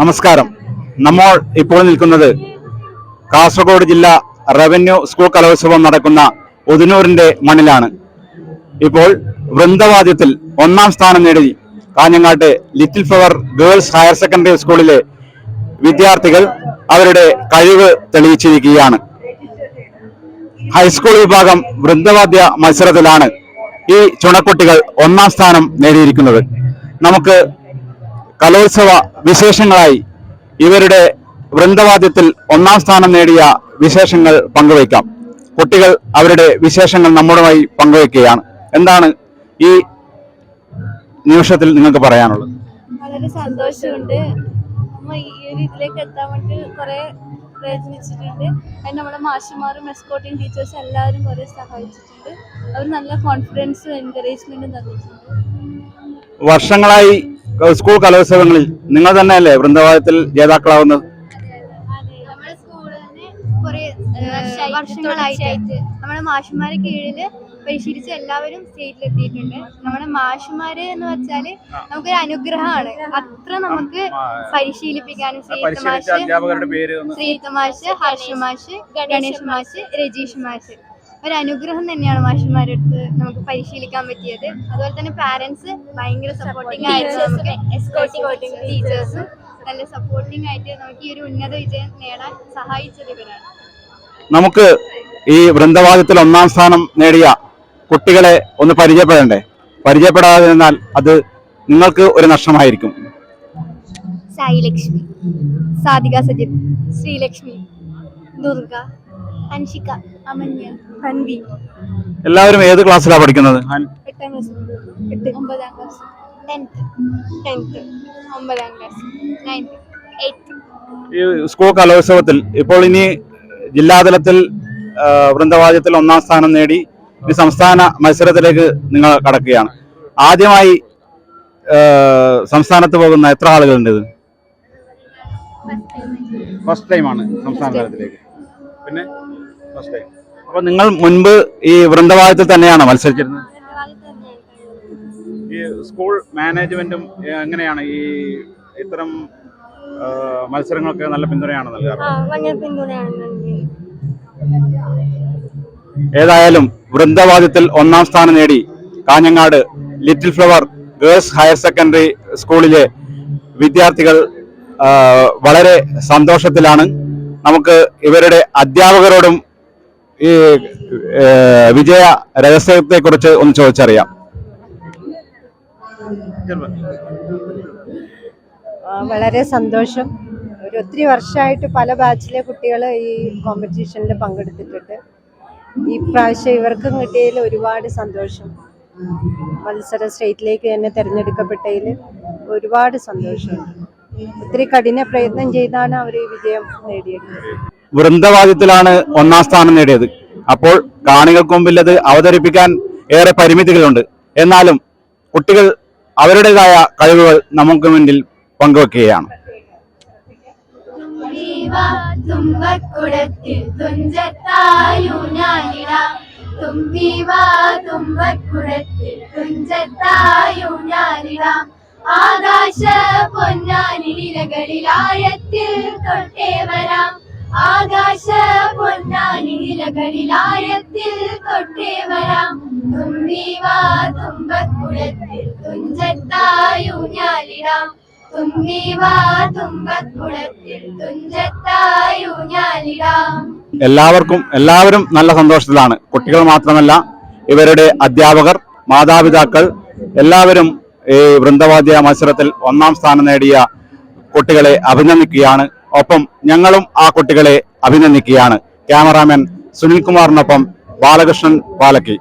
നമസ്കാരം. നമ്മൾ ഇപ്പോൾ നിൽക്കുന്നത് കാസർഗോഡ് ജില്ല റവന്യൂ സ്കൂൾ കലോത്സവം നടക്കുന്ന ഒതിനൂറിന്റെ മണ്ണിലാണ്. ഇപ്പോൾ വൃന്ദവാദ്യത്തിൽ ഒന്നാം സ്ഥാനം നേടി കാഞ്ഞങ്ങാട്ട് Little Flower Girls Higher Secondary സ്കൂളിലെ വിദ്യാർത്ഥികൾ അവരുടെ കഴിവ് തെളിയിച്ചിരിക്കുകയാണ്. ഹൈസ്കൂൾ വിഭാഗം വൃന്ദവാദ്യ മത്സരത്തിലാണ് ഈ ചുണക്കുട്ടികൾ ഒന്നാം സ്ഥാനം നേടിയിരിക്കുന്നത്. നമുക്ക് കലോത്സവ വിശേഷങ്ങളായി ഇവരുടെ വൃന്ദവാദ്യത്തിൽ ഒന്നാം സ്ഥാനം നേടിയ വിശേഷങ്ങൾ പങ്കുവയ്ക്കാം. കുട്ടികൾ അവരുടെ വിശേഷങ്ങൾ നമ്മുമായി പങ്കുവയ്ക്കുകയാണ്. എന്താണ് ഈ നിമിഷത്തിൽ നിങ്ങൾക്ക് പറയാനുള്ളത്? വളരെ സന്തോഷമുണ്ട്. നമ്മ ഈ ഒരു ഇതിലേക്ക് എത്താൻ വേണ്ടി കുറെ പ്രയത്നിച്ചിട്ടുണ്ട്. അതിന് നമ്മുടെ മാഷിമാരും എസ്കോട്ടിങ് ടീച്ചേഴ്സ് എല്ലാവരും കുറെ സഹായിച്ചിട്ടുണ്ട്. അവർ നല്ല കോൺഫിഡൻസും എൻകറേജ്മെന്റും തന്നിട്ടുണ്ട്. വർഷങ്ങളായി സ്കൂൾ കലോത്സവങ്ങളിൽ നിങ്ങൾ തന്നെയല്ലേ വൃന്ദവാദത്തിൽ ജേതാക്കളാവുന്നത്? വർഷങ്ങളായിട്ട്. നമ്മുടെ മാഷന്മാരെ കീഴിൽ പരിശീലിച്ച എല്ലാവരും സ്റ്റേറ്റിൽ എത്തിയിട്ടുണ്ട് നമ്മുടെ മാഷുമാര് എന്ന് വെച്ചാൽ നമുക്കൊരു അനുഗ്രഹമാണ്. അത്ര നമുക്ക് പരിശീലിപ്പിക്കാനും ശ്രീത്തമാശ് ശ്രീത്തമാശ് ഹർഷമാശ് ഗണേഷ് മാഷ് രജീഷ് മാഷ് ഒരു അനുഗ്രഹം തന്നെയാണ് മാഷന്മാരുടെ അടുത്ത് നമുക്ക് പരിശീലിക്കാൻ പറ്റിയത്. അതുപോലെ തന്നെ പാരന്റ്സ് ഭയങ്കര സപ്പോർട്ടിംഗ് ആയിട്ട് നമുക്ക് ടീച്ചേഴ്സും നല്ല സപ്പോർട്ടിംഗ് ആയിട്ട് നമുക്ക് ഈ ഒരു ഉന്നത വിജയം നേടാൻ സഹായിച്ചത് ഇവരാണ്. നമുക്ക് ഈ വൃന്ദവാദത്തിൽ ഒന്നാം സ്ഥാനം നേടിയ കുട്ടികളെ ഒന്ന് പരിചയപ്പെടണ്ടേ? പരിചയപ്പെടാതെ നിന്നാൽ അത് നിങ്ങൾക്ക് ഒരു നഷ്ടമായിരിക്കും. സായി ലക്ഷ്മി സാധിക സജിത് ശ്രീലക്ഷ്മി ദുർഗ അൻഷിക അമന്യ. അൻവി. എല്ലാവരും ഏത് ക്ലാസ്സിലാണ് പഠിക്കുന്നത്? എട്ടാം ക്ലാസ് എട്ട്. ഒമ്പതാം ക്ലാസ് ടെൻത്ത് ടെൻത്ത് ഒമ്പതാം ക്ലാസ് നയൻത്ത് എയ്ത്ത് ഈ സ്കൂൾ കലോത്സവത്തിൽ ഇപ്പോൾ ഇനി ജില്ലാതലത്തിൽ വൃന്ദവാദ്യത്തിൽ ഒന്നാം സ്ഥാനം നേടി ഇനി സംസ്ഥാന മത്സരത്തിലേക്ക് നിങ്ങൾ കടക്കുകയാണ്. ആദ്യമായി സംസ്ഥാനത്ത് പോകുന്ന എത്ര ആളുകളുണ്ട് ഇത്? ഫസ്റ്റ് ടൈമാണ് സംസ്ഥാന തലത്തിലേക്ക്. പിന്നെ? ഫസ്റ്റ് അപ്പൊ നിങ്ങൾ മുൻപ് ഈ വൃന്ദവാദത്തിൽ തന്നെയാണോ മത്സരിച്ചിരുന്നത്? ഈ സ്കൂൾ മാനേജ്മെന്റും എങ്ങനെയാണ് ഈ ഇത്തരം മത്സരങ്ങളൊക്കെ മത്സരങ്ങൾക്ക് നല്ല പിന്തുണയാണ് നൽകാറ് ഏതായാലും വൃന്ദവാദ്യത്തിൽ ഒന്നാം സ്ഥാനം നേടി Kanhangad Little Flower Girls Higher Secondary സ്കൂളിലെ വിദ്യാർത്ഥികൾ വളരെ സന്തോഷത്തിലാണ്. നമുക്ക് ഇവരുടെ അധ്യാപകരോടും ഈ വിജയ രഹസ്യത്തെ കുറിച്ച് ഒന്ന് ചോദിച്ചറിയാം. വളരെ സന്തോഷം. ഒരു ഒത്തിരി വർഷമായിട്ട് പല ബാച്ചിലെ കുട്ടികൾ ഈ കോമ്പറ്റീഷനിൽ പങ്കെടുത്തിട്ടുണ്ട്. ഈ പ്രാവശ്യം ഇവർക്കും കിട്ടിയതിൽ ഒരുപാട് സന്തോഷം. മത്സര സ്റ്റേറ്റിലേക്ക് തന്നെ തിരഞ്ഞെടുക്കപ്പെട്ടതിൽ ഒരുപാട് സന്തോഷമുണ്ട് ഒത്തിരി കഠിന പ്രയത്നം ചെയ്താണ് അവർ ഈ വിജയം നേടിയെടുത്തത്. വൃന്ദവാദ്യത്തിലാണ് ഒന്നാം സ്ഥാനം നേടിയത്. അപ്പോൾ കാണികൾക്ക് മുമ്പിൽ അത് അവതരിപ്പിക്കാൻ ഏറെ പരിമിതികളുണ്ട്. എന്നാലും കുട്ടികൾ അവരുടേതായ കഴിവുകൾ നമുക്ക് മുന്നിൽ പങ്കുവെക്കുകയാണ്. തുമ്പക്കുടത്തിൽ തുമ്പിവാ തുമ്പക്കുടത്തിൽ തുഞ്ചത്തായൂഞ്ഞാലിടാം ആകാശ പൊന്നാനിലകളിലായത്തിൽ തൊട്ടേ വരാം. ആകാശ പൊന്നാനിലകളിലായത്തിൽ തൊട്ടേ വരാം. തുമ്പിവാ തുമ്പിവാ തുമ്പക്കുടത്തിൽ തുഞ്ചത്തായൂഞ്ഞാലിടാം എല്ലാവർക്കും എല്ലാവരും നല്ല സന്തോഷത്തിലാണ്. കുട്ടികൾ മാത്രമല്ല ഇവരുടെ അധ്യാപകർ മാതാപിതാക്കൾ എല്ലാവരും ഈ വൃന്ദവാദ്യ മത്സരത്തിൽ ഒന്നാം സ്ഥാനം നേടിയ കുട്ടികളെ അഭിനന്ദിക്കുകയാണ്. ഒപ്പം ഞങ്ങളും ആ കുട്ടികളെ അഭിനന്ദിക്കുകയാണ്. ക്യാമറാമാൻ സുനിൽകുമാറിനൊപ്പം ബാലകൃഷ്ണൻ പാലക്കി.